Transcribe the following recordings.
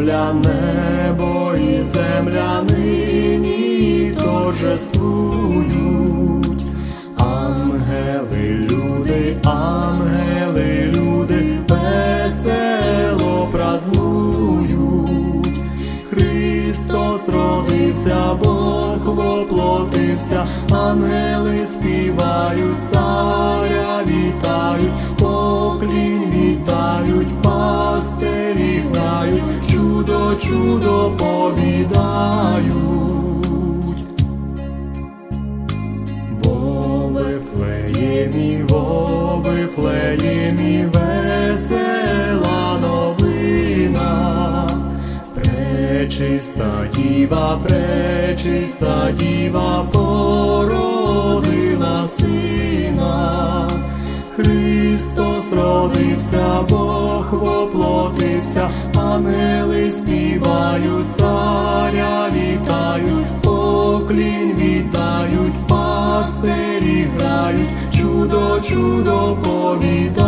земля, небо і земля нині торжествують. Ангели, люди, ангели, люди, весело празнують. Христос родився, Бог воплотився, ангели співають, царя вітають, поклінь вітають, пастирі чудо, чудо повідають. Во Вифлеємі, во Вифлеємі, весела новина. Пречиста діва, пречиста діва породила сина. Христос родився, Бог воплотився, ангели співають, царя вітають, поклінь вітають, пастирі грають, чудо, чудо повідають.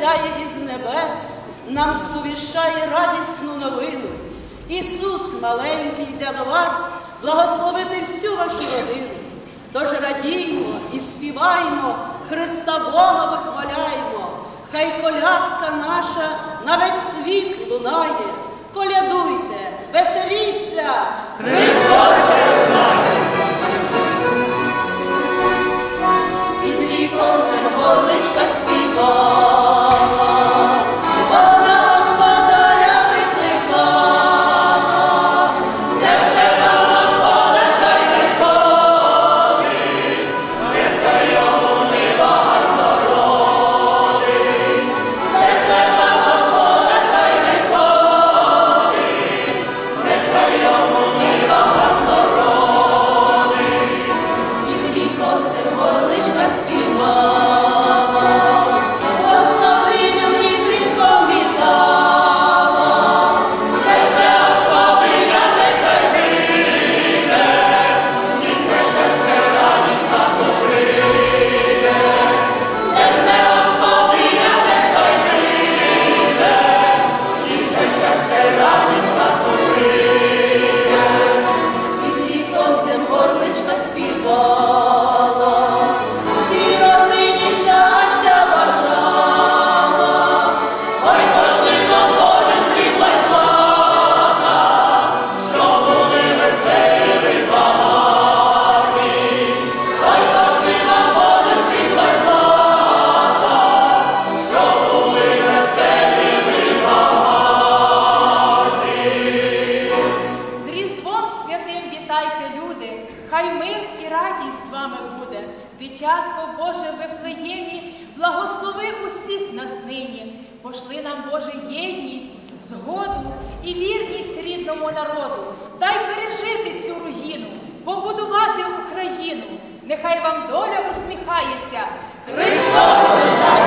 Сяє із небес, нам сповіщає радісну новину. Ісус маленький йде до вас, благословити всю вашу родину. Тож радіймо і співаймо, Христа Бога вихваляємо. Хай колядка наша на весь світ лунає. Колядуйте, веселіться! Христос! Згоду і вірність рідному народу. Дай пережити цю руїну, побудувати Україну. Нехай вам доля усміхається. Христос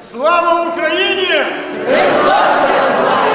Слава Україні! На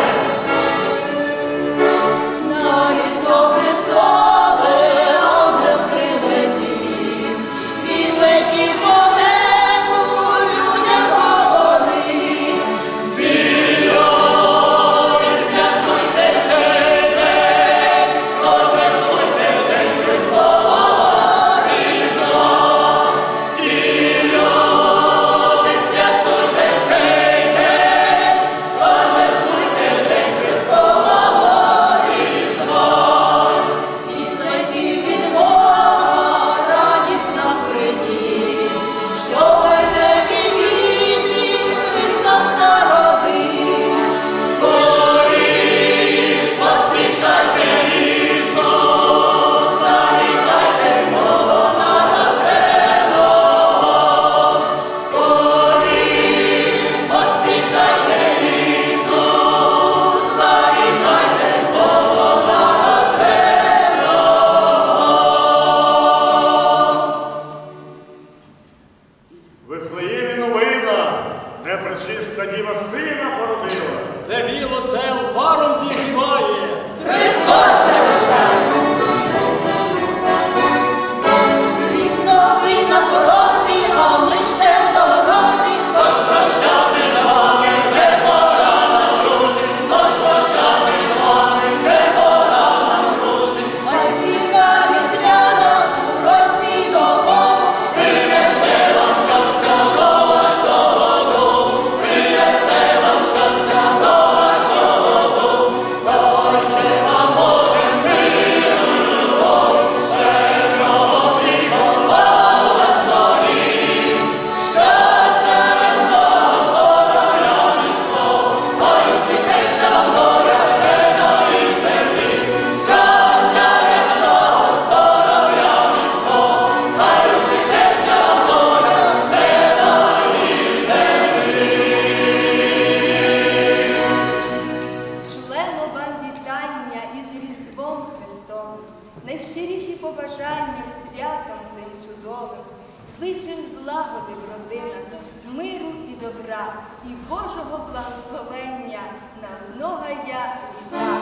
зичим злагоди в родинах, миру і добра, і Божого благословення на многая літа.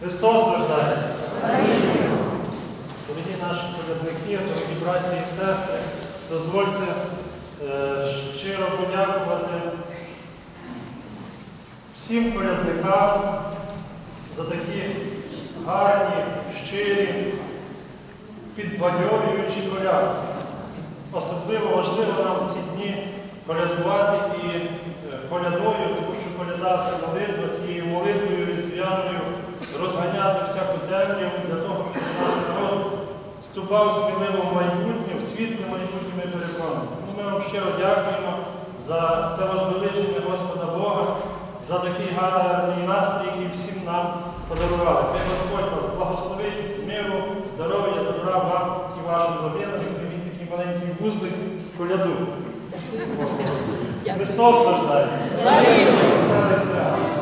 Христос рождає. Дорогі наші колядники, дорогі браті і сестри, дозвольте е, щиро подякувати всім колядникам за такі гарні, щирі, підбадьорюючі коляди. Особливо важливо нам ці дні колядувати і е, колядою, тому що коляда це молитва, цією молитвою різдвяною розганяти всяку темряву для того, щоб наш народ вступав сміливо в майбутнє, в світле майбутнє ми переконані. Ми вам щиро дякуємо за це возвеличення Господа Бога, за такий гарний настрій, який всім нам подарували. Хай Господь вас благословить, миру, здоров'я, добра вам і вашим родинам, і прийміть такий маленький вузлик коляду. Христос рождається! Слава!